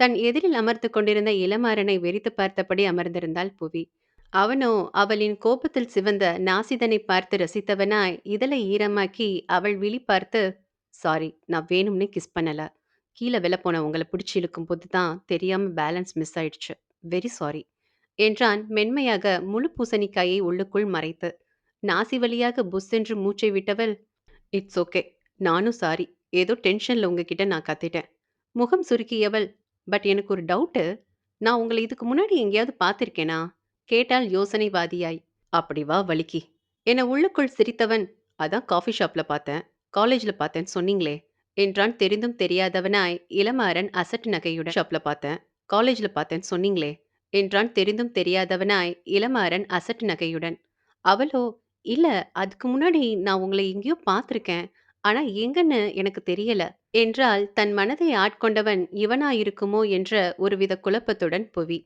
தன் எதிரில் அமர்ந்து கொண்டிருந்த இளமாறனை வெறித்துப் பார்த்தபடி அமர்ந்திருந்தாள் புவி. அவனோ அவளின் கோபத்தில் சிவந்த நாசிதனைப் பார்த்து ரசித்தவனாய் இதழை ஈரமாக்கி அவள் விழி பார்த்து சாரி நான் வேணும்னே கிஸ் பண்ணல. கீழ விழப்போன உங்கள இழுக்கும் இழுக்கும்போது தான் தெரியாம பேலன்ஸ் மிஸ் ஆயிடுச்சு. வெரி சாரி என்றான் மென்மையாக முழு பூசணிக்காயை உள்ளுக்குள் மறைத்து. நாசி வழியாக புஸ்ஸென்று மூச்சை விட்டவள் இட்ஸ் ஓகே நானும் சாரி ஏதோ டென்ஷன்ல உங்ககிட்ட நான் கத்திட்டேன். முகம் சுருக்கியவள் பட் எனக்கு ஒரு டவுட்டு நான் உங்களை இதுக்கு முன்னாடி எங்கேயாவது பார்த்திருக்கேனா? கேட்டாள் யோசனைவாதியாய். அப்படி வா வலிக்கி. என உள்ளுக்குள் சிரித்தவன் அதான் காஃபி ஷாப்ல பார்த்தேன். காலேஜ்ல பார்த்தேன்னு சொன்னீங்களே என்றான் தெரிந்தும் தெரியாதவனாய் இளமாறன் அசட்டு நகையுடன் ஷாப்ல பார்த்தேன். காலேஜ்ல பார்த்தேன்னு சொன்னீங்களே என்றான் தெரிந்தும் தெரியாதவனாய் இளமாறன் அசட்டு நகையுடன். அவளோ இல்ல அதுக்கு முன்னாடி நான் உங்களை எங்கேயோ பார்த்திருக்கேன். ஆனா எங்கன்னு எனக்கு தெரியல என்றால் தன் மனதை ஆட்கொண்டவன் இவனாயிருக்குமோ என்ற ஒருவித குழப்பத்துடன் புவி.